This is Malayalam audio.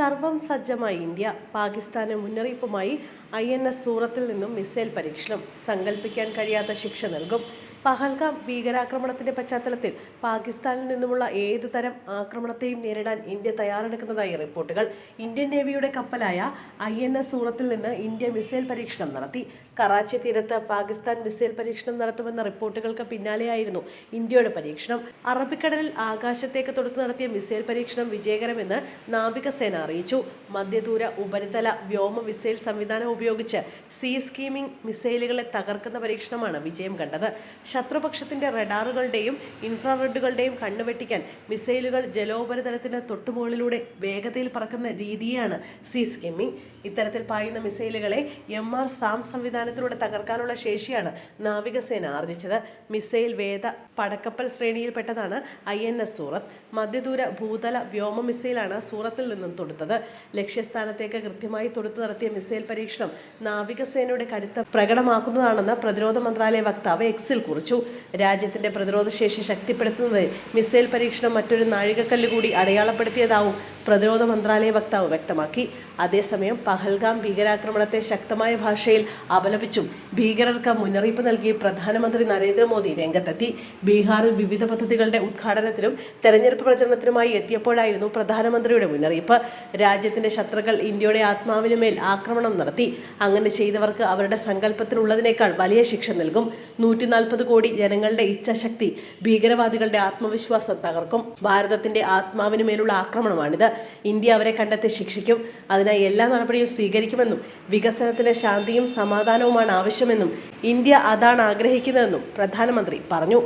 സർവം സജ്ജമായ ഇന്ത്യ പാകിസ്ഥാന് മുന്നറിയിപ്പുമായി ഐ എൻ എസ് സൂറത്തിൽ നിന്നും മിസൈൽ പരീക്ഷണം സങ്കല്പിക്കാൻ കഴിയാത്ത ശിക്ഷ നൽകും. പഹൽഗാം ഭീകരാക്രമണത്തിന്റെ പശ്ചാത്തലത്തിൽ പാകിസ്ഥാനിൽ നിന്നുമുള്ള ഏത് തരം ആക്രമണത്തെയും നേരിടാൻ ഇന്ത്യ തയ്യാറെടുക്കുന്നതായി റിപ്പോർട്ടുകൾ. ഇന്ത്യൻ നേവിയുടെ കപ്പലായ ഐ എൻ എസ് സൂറത്തിൽ നിന്ന് ഇന്ത്യ മിസൈൽ പരീക്ഷണം നടത്തി. കറാച്ചി തീരത്ത് പാകിസ്ഥാൻ മിസൈൽ പരീക്ഷണം നടത്തുമെന്ന റിപ്പോർട്ടുകൾക്ക് പിന്നാലെയായിരുന്നു ഇന്ത്യയുടെ പരീക്ഷണം. അറബിക്കടലിൽ ആകാശത്തേക്ക് തൊടുത്ത് നടത്തിയ മിസൈൽ പരീക്ഷണം വിജയകരമെന്ന് നാവികസേന അറിയിച്ചു. മധ്യദൂര ഉപരിതല വ്യോമ മിസൈൽ സംവിധാനം ഉപയോഗിച്ച് സീ സ്കീമിംഗ് മിസൈലുകളെ തകർക്കുന്ന പരീക്ഷണമാണ് വിജയം കണ്ടത്. ശത്രുപക്ഷത്തിന്റെ റഡാറുകളുടെയും ഇൻഫ്രാറെഡുകളുടെയും കണ്ണുവെട്ടിക്കാൻ മിസൈലുകൾ ജലോപരിതലത്തിന് തൊട്ടുമുകളിലൂടെ വേഗതയിൽ പറക്കുന്ന രീതിയാണ് സീ സ്കിമ്മിംഗ് ഇത്തരത്തിൽ പായുന്ന മിസൈലുകളെ എം ആർ സാം സംവിധാനത്തിലൂടെ തകർക്കാനുള്ള ശേഷിയാണ് നാവികസേന ആർജിച്ചത്. മിസൈൽ വേദ പടക്കപ്പൽ ശ്രേണിയിൽപ്പെട്ടതാണ് ഐ എൻ എസ് സൂറത്ത്. മധ്യദൂര ഭൂതല വ്യോമ മിസൈലാണ് സൂറത്തിൽ നിന്നും തൊടുത്തത്. ലക്ഷ്യസ്ഥാനത്തേക്ക് കൃത്യമായി തൊടുത്തു നടത്തിയ മിസൈൽ പരീക്ഷണം നാവികസേനയുടെ കരുത്ത് പ്രകടമാക്കുന്നതാണെന്ന് പ്രതിരോധ മന്ത്രാലയ വക്താവ് എക്സിൽ കുറിച്ചു. രാജ്യത്തിന്റെ പ്രതിരോധ ശേഷി ശക്തിപ്പെടുത്തുന്നതിൽ മിസൈൽ പരീക്ഷണം മറ്റൊരു നാഴികക്കല്ല് കൂടി അടയാളപ്പെടുത്തിയതാവും പ്രതിരോധ മന്ത്രാലയ വക്താവ് വ്യക്തമാക്കി. അതേസമയം പഹൽഗാം ഭീകരാക്രമണത്തെ ശക്തമായ ഭാഷയിൽ അപലപിച്ചും ഭീകരർക്ക് മുന്നറിയിപ്പ് നൽകി പ്രധാനമന്ത്രി നരേന്ദ്രമോദി രംഗത്തെത്തി. ബീഹാറിൽ വിവിധ പദ്ധതികളുടെ ഉദ്ഘാടനത്തിനും തെരഞ്ഞെടുപ്പ് പ്രചരണത്തിനുമായി എത്തിയപ്പോഴായിരുന്നു പ്രധാനമന്ത്രിയുടെ മുന്നറിയിപ്പ്. രാജ്യത്തിന്റെ ശത്രുക്കൾ ഇന്ത്യയുടെ ആത്മാവിന് മേൽ ആക്രമണം നടത്തി. അങ്ങനെ ചെയ്തവർക്ക് അവരുടെ സങ്കല്പത്തിനുള്ളതിനേക്കാൾ വലിയ ശിക്ഷ നൽകും. നൂറ്റി നാൽപ്പത് കോടി ജനങ്ങളുടെ ഇച്ഛാശക്തി ഭീകരവാദികളുടെ ആത്മവിശ്വാസം തകർക്കും. ഭാരതത്തിന്റെ ആത്മാവിന് മേലുള്ള ആക്രമണമാണിത്. ഇന്ത്യ അവരെ കണ്ടെത്തി ശിക്ഷിക്കും. അതിനായി എല്ലാ നടപടിയും സ്വീകരിക്കുമെന്നും വികസനത്തിന് ശാന്തിയും സമാധാനവുമാണ് ആവശ്യമെന്നും ഇന്ത്യ അതാണ് ആഗ്രഹിക്കുന്നതെന്നും പ്രധാനമന്ത്രി പറഞ്ഞു.